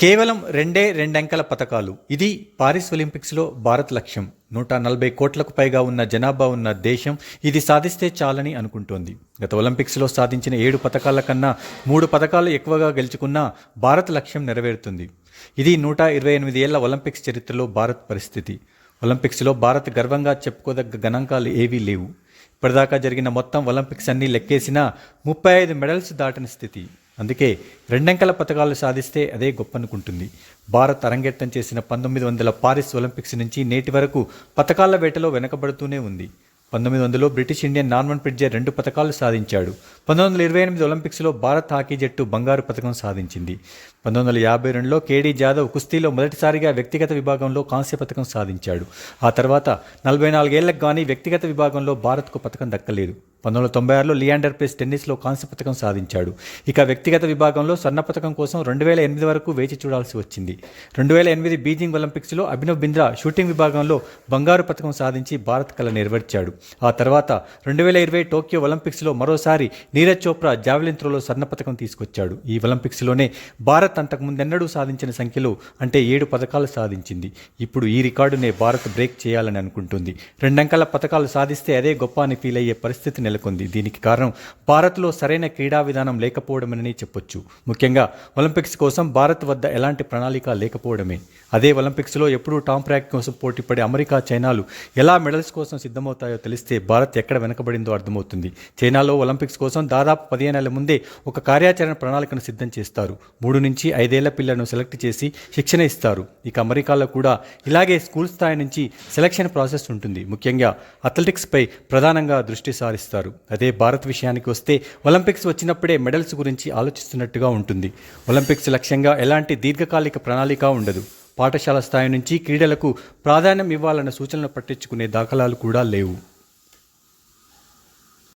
కేవలం రెండే రెండంకెల పథకాలు. ఇది పారిస్ ఒలింపిక్స్లో భారత్ లక్ష్యం. నూట నలభై కోట్లకు పైగా ఉన్న జనాభా ఉన్న దేశం ఇది సాధిస్తే చాలని అనుకుంటోంది. గత ఒలింపిక్స్లో సాధించిన ఏడు పథకాల కన్నా మూడు పథకాలు ఎక్కువగా గెలుచుకున్న భారత్ లక్ష్యం నెరవేరుతుంది. ఇది నూట ఇరవై ఎనిమిది ఏళ్ళ ఒలింపిక్స్ చరిత్రలో భారత్ పరిస్థితి. ఒలింపిక్స్లో భారత్ గర్వంగా చెప్పుకోదగ్గ గణాంకాలు ఏవీ లేవు. ఇప్పటిదాకా జరిగిన మొత్తం ఒలింపిక్స్ అన్నీ లెక్కేసినా ముప్పై ఐదు మెడల్స్ దాటిన స్థితి. అందుకే రెండంకెల పథకాలు సాధిస్తే అదే గొప్ప అనుకుంటుంది భారత్ అరంగేట్టం చేసిన పంతొమ్మిది వందల పారిస్ ఒలింపిక్స్ నుంచి నేటి వరకు పథకాల వేటలో వెనకబడుతూనే ఉంది. పంతొమ్మిది వందలో బ్రిటిష్ ఇండియన్ నార్మన్ ప్రిడ్జర్ రెండు పథకాలు సాధించాడు. పంతొమ్మిది వందల ఇరవై ఎనిమిది ఒలింపిక్స్లో భారత్ హాకీ జట్టు బంగారు పథకం సాధించింది. పంతొమ్మిది వందల యాభై రెండులో కేడీ జాదవ్ కుస్తీలో మొదటిసారిగా వ్యక్తిగత విభాగంలో కాంస్య పథకం సాధించాడు. ఆ తర్వాత నలభై నాలుగేళ్ళకు కానీ వ్యక్తిగత విభాగంలో భారత్కు పథకం దక్కలేదు. పంతొమ్మిది వందల తొంభై ఆరులో లియాండర్ పేస్ టెన్నిస్లో కాంస్య పథకం సాధించాడు. ఇక వ్యక్తిగత విభాగంలో స్వర్ణ పథకం కోసం రెండు వేల ఎనిమిది వరకు వేచి చూడాల్సి వచ్చింది. రెండు వేల ఎనిమిది బీజింగ్ ఒలింపిక్స్లో అభినవ్ బింద్రా షూటింగ్ విభాగంలో బంగారు పథకం సాధించి భారత్ కళ నెరవేర్చాడు. ఆ తర్వాత రెండు వేల ఇరవై టోక్యో ఒలింపిక్స్లో మరోసారి నీరజ్ చోప్రా జావెలిన్ త్రోలో స్వర్ణ పథకం తీసుకొచ్చాడు. ఈ ఒలింపిక్స్లోనే భారత్ అంతకు ముందెన్నడూ సాధించిన సంఖ్యలో అంటే ఏడు పథకాలు సాధించింది. ఇప్పుడు ఈ రికార్డునే భారత్ బ్రేక్ చేయాలని అనుకుంటుంది. రెండంకల పథకాలు సాధిస్తే అదే గొప్ప అని ఫీల్ అయ్యే పరిస్థితి నెలకొంది దీనికి కారణం భారత్లో సరైన క్రీడా విధానం లేకపోవడమని చెప్పొచ్చు. ముఖ్యంగా ఒలింపిక్స్ కోసం భారత్ వద్ద ఎలాంటి ప్రణాళిక లేకపోవడమే. అదే ఒలింపిక్స్లో ఎప్పుడూ టామ్ ట్రాక్ కోసం పోటీపడే అమెరికా చైనాలు ఎలా మెడల్స్ కోసం సిద్ధమవుతాయో తెలిస్తే భారత్ ఎక్కడ వెనకబడిందో అర్థమవుతుంది. చైనాలో ఒలింపిక్స్ కోసం దాదాపు పదిహేను నెలల ముందే ఒక కార్యాచరణ ప్రణాళికను సిద్ధం చేస్తారు. మూడు నుంచి ఐదేళ్ళ పిల్లలను సెలెక్ట్ చేసి శిక్షణ ఇస్తారు. ఇక అమెరికాలో కూడా ఇలాగే స్కూల్ స్థాయి నుంచి సెలక్షన్ ప్రాసెస్ ఉంటుంది. ముఖ్యంగా అథ్లెటిక్స్పై ప్రధానంగా దృష్టి సారిస్తారు. అదే భారత్ విషయానికి వస్తే ఒలింపిక్స్ వచ్చినప్పుడే మెడల్స్ గురించి ఆలోచిస్తున్నట్టుగా ఉంటుంది. ఒలింపిక్స్ లక్ష్యంగా ఎలాంటి దీర్ఘకాలిక ప్రణాళిక ఉండదు. పాఠశాల స్థాయి నుంచి క్రీడలకు ప్రాధాన్యం ఇవ్వాలన్న సూచనలు పట్టించుకునే దాఖలాలు కూడా లేవు.